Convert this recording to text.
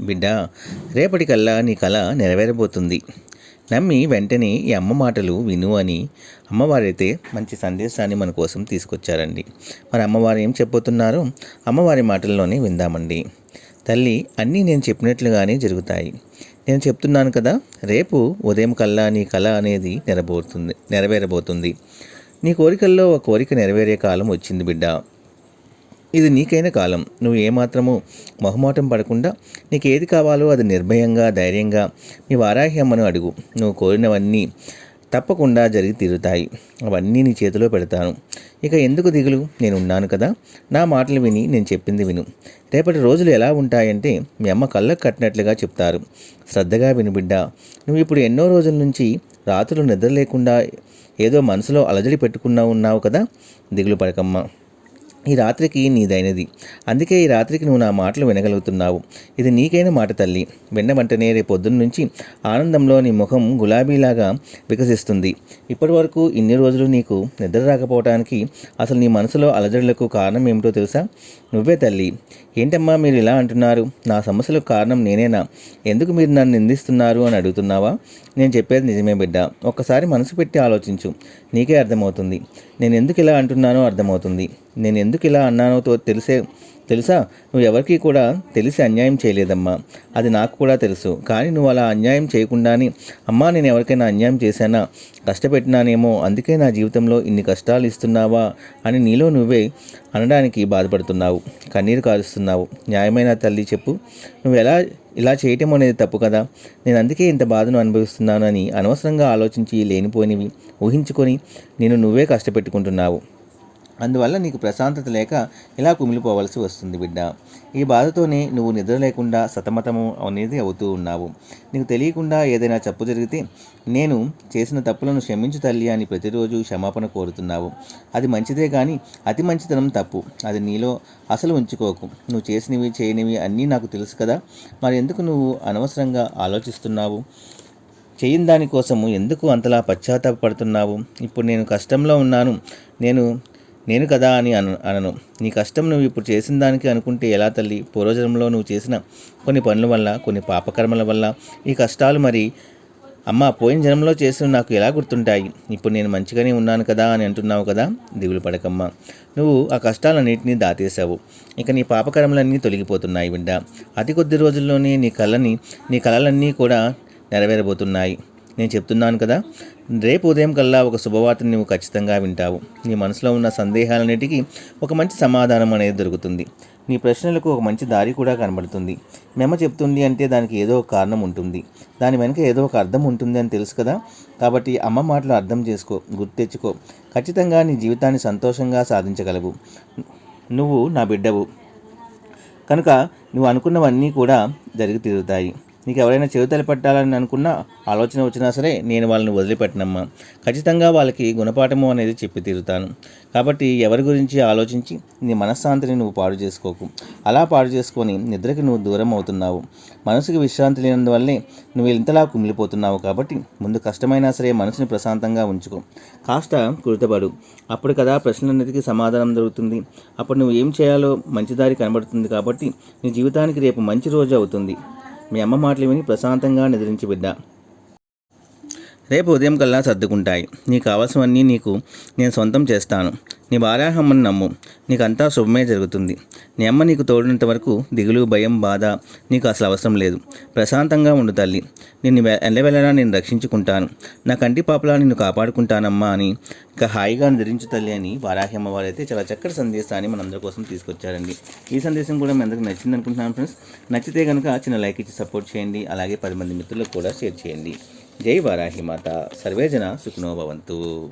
బిడ్డ రేపటికల్లా నీ కళ నెరవేరబోతుంది. నమ్మి వెంటనే ఈ అమ్మ మాటలు విను అని అమ్మవారైతే మంచి సందేశాన్ని మన కోసం తీసుకొచ్చారండి. మరి అమ్మవారు ఏం చెప్పబోతున్నారో అమ్మవారి మాటల్లోనే విందామండి. తల్లి అన్నీ నేను చెప్పినట్లుగానే జరుగుతాయి. నేను చెప్తున్నాను కదా రేపు ఉదయం కల్లా నీ కళ అనేది నెరబోతుంది నెరవేరబోతుంది. నీ కోరికల్లో ఒక కోరిక నెరవేరే కాలం వచ్చింది బిడ్డ. ఇది నీకైన కాలం. నువ్వు ఏమాత్రము మొహమాటం పడకుండా నీకు ఏది కావాలో అది నిర్భయంగా ధైర్యంగా నీ వారాహి అమ్మను అడుగు. నువ్వు కోరినవన్నీ తప్పకుండా జరిగి తీరుతాయి. అవన్నీ నీ చేతిలో పెడతాను. ఇక ఎందుకు దిగులు? నేను ఉన్నాను కదా. నా మాటలు విని నేను చెప్పింది విను. రేపటి రోజులు ఎలా ఉంటాయంటే మీ అమ్మ కళ్ళకు కట్టినట్లుగా చెప్తారు. శ్రద్ధగా వినుబిడ్డ నువ్వు ఇప్పుడు ఎన్నో రోజుల నుంచి రాత్రులు నిద్ర లేకుండా ఏదో మనసులో అలజడి పెట్టుకున్నా ఉన్నావు కదా. దిగులు పడకమ్మా. ఈ రాత్రికి నీదైనది. అందుకే ఈ రాత్రికి నువ్వు నా మాటలు వినగలుగుతున్నావు. ఇది నీకైన మాట తల్లి. విన్న వెంటనే రేపు నుంచి ఆనందంలో నీ ముఖం గులాబీలాగా వికసిస్తుంది. ఇప్పటి వరకు ఇన్ని రోజులు నీకు నిద్ర రాకపోవడానికి అసలు నీ మనసులో అలజడులకు కారణం ఏమిటో తెలుసా? నువ్వే తల్లి. ఏంటమ్మా మీరు ఇలా అంటున్నారు? నా సమస్యలకు కారణం నేనేనా? ఎందుకు మీరు నన్ను నిందిస్తున్నారు అని అడుగుతున్నావా? నేను చెప్పేది నిజమే బిడ్డ. ఒక్కసారి మనసు పెట్టి ఆలోచించు. నీకే అర్థమవుతుంది. నేను ఎందుకు ఇలా అంటున్నానో అర్థమవుతుంది. నేను ఎందుకు ఇలా అన్నానో తెలిసే తెలుసా? నువ్వు ఎవరికీ కూడా తెలిసి అన్యాయం చేయలేదమ్మా. అది నాకు కూడా తెలుసు. కానీ నువ్వు అలా అన్యాయం చేయకుండానే అమ్మా నేను ఎవరికైనా అన్యాయం చేశానా? కష్టపెట్టినానేమో అందుకే నా జీవితంలో ఇన్ని కష్టాలు ఇస్తున్నావా అని నీలో నువ్వే అనడానికి బాధపడుతున్నావు. కన్నీరు కారుస్తున్నావు. న్యాయమైన తల్లి చెప్పు. నువ్వు ఎలా ఇలా చేయటం అనేది తప్పు కదా. నేను అందుకే ఇంత బాధను అనుభవిస్తున్నాను అని అనవసరంగా ఆలోచించి లేనిపోనివి ఊహించుకొని నేను నువ్వే కష్టపెట్టుకుంటున్నావు. అందువల్ల నీకు ప్రశాంతత లేక ఇలా కుమిలిపోవలసి వస్తుంది బిడ్డ. ఈ బాధతోనే నువ్వు నిద్ర లేకుండా సతమతము అనేది అవుతూ ఉన్నావు. నీకు తెలియకుండా ఏదైనా తప్పు జరిగితే నేను చేసిన తప్పులను క్షమించు తల్లి అని ప్రతిరోజు క్షమాపణ కోరుతున్నావు. అది మంచిదే కానీ అతి మంచితనం తప్పు. అది నీలో అసలు ఉంచుకోకు. నువ్వు చేసినవి చేయనివి అన్నీ నాకు తెలుసు కదా. మరి ఎందుకు నువ్వు అనవసరంగా ఆలోచిస్తున్నావు? చేయని దానికోసము ఎందుకు అంతలా పశ్చాత్తాపడుతున్నావు ఇప్పుడు నేను కష్టంలో ఉన్నాను. నేను నేను కదా అని అను అనను. నీ కష్టం నువ్వు ఇప్పుడు చేసిన దానికి అనుకుంటే ఎలా తల్లి? పూర్వజన్మలో నువ్వు చేసిన కొన్ని పనుల వల్ల కొన్ని పాపకర్మల వల్ల ఈ కష్టాలు మరి అమ్మ పోయిన జన్మలో చేసిన నాకు ఎలా గుర్తుంటాయి? ఇప్పుడు నేను మంచిగానే ఉన్నాను కదా అని అంటున్నావు కదా? దిగులు పడకమ్మా. నువ్వు ఆ కష్టాలన్నింటినీ దాటేశావు. ఇక నీ పాపకర్మలన్నీ తొలగిపోతున్నాయి బిడ్డ. అతి కొద్ది రోజుల్లోనే నీ కళని నీ కళలన్నీ కూడా నెరవేరబోతున్నాయి. నేను చెప్తున్నాను కదా రేపు ఉదయం కల్లా ఒక శుభవార్తను నువ్వు ఖచ్చితంగా వింటావు. నీ మనసులో ఉన్న సందేహాలన్నిటికీ ఒక మంచి సమాధానం అనేది దొరుకుతుంది. నీ ప్రశ్నలకు ఒక మంచి దారి కూడా కనబడుతుంది. మెమ్మ చెప్తుంది అంటే దానికి ఏదో ఒక కారణం ఉంటుంది. దాని వెనుక ఏదో ఒక అర్థం ఉంటుంది అని తెలుసు కదా? కాబట్టి అమ్మ మాటలు అర్థం చేసుకో గుర్తు తెచ్చుకో. ఖచ్చితంగా నీ జీవితాన్ని సంతోషంగా సాధించగలవు. నువ్వు నా బిడ్డవు. కనుక నువ్వు అనుకున్నవన్నీ కూడా జరిగి తీరుతాయి. నీకు ఎవరైనా చెవితలు పెట్టాలని అనుకున్న ఆలోచన వచ్చినా సరే నేను వాళ్ళని వదిలిపెట్టనమ్మా. ఖచ్చితంగా వాళ్ళకి గుణపాఠము అనేది చెప్పి తీరుతాను. కాబట్టి ఎవరి గురించి ఆలోచించి నీ మనశ్శాంతిని నువ్వు పాడు చేసుకోకు. అలా పాడు చేసుకొని నిద్రకి నువ్వు దూరం అవుతున్నావు. మనసుకి విశ్రాంతి లేనందువల్లే నువ్వు ఇంతలా కుమిలిపోతున్నావు కాబట్టి ముందు కష్టమైనా సరే మనసుని ప్రశాంతంగా ఉంచుకో. కాస్త కురుతపడు అప్పుడు కదా ప్రశ్నలన్నిటికీ సమాధానం దొరుకుతుంది. అప్పుడు నువ్వు ఏం చేయాలో మంచి దారి కనబడుతుంది కాబట్టి నీ జీవితానికి రేపు మంచి రోజు అవుతుంది. మీ అమ్మ మాటలు విని ప్రశాంతంగా నిద్రించి బిడ్డ రేపు ఉదయం కల్లా సర్దుకుంటాయి. నీకు కావాల్సినవన్నీ నీకు నేను సొంతం చేస్తాను. నీ వారాహమ్మని నమ్ము. నీకంతా శుభమే జరుగుతుంది. నీ అమ్మ నీకు తోడినంత వరకు దిగులు భయం బాధ నీకు అసలు అవసరం లేదు. ప్రశాంతంగా ఉండు తల్లి. నిన్ను వె- ఎల్లవెల్లలా నేను రక్షించుకుంటాను. నా కంటి పాపలా నిన్ను కాపాడుకుంటానమ్మా అని ఇక హాయిగా నిద్రించు తల్లి అని వారాహమ్మ వారైతే అయితే చాలా చక్కటి సందేశాన్ని మనందరి కోసం తీసుకొచ్చారండి. ఈ సందేశం కూడా మీ అందరికి నచ్చింది అనుకుంటున్నాను ఫ్రెండ్స్. నచ్చితే కనుక చిన్న లైక్ ఇచ్చి సపోర్ట్ చేయండి. అలాగే పది మంది మిత్రులకు కూడా షేర్ చేయండి. జై వారాహి మాత. సర్వేజన సుఖనోభవంతు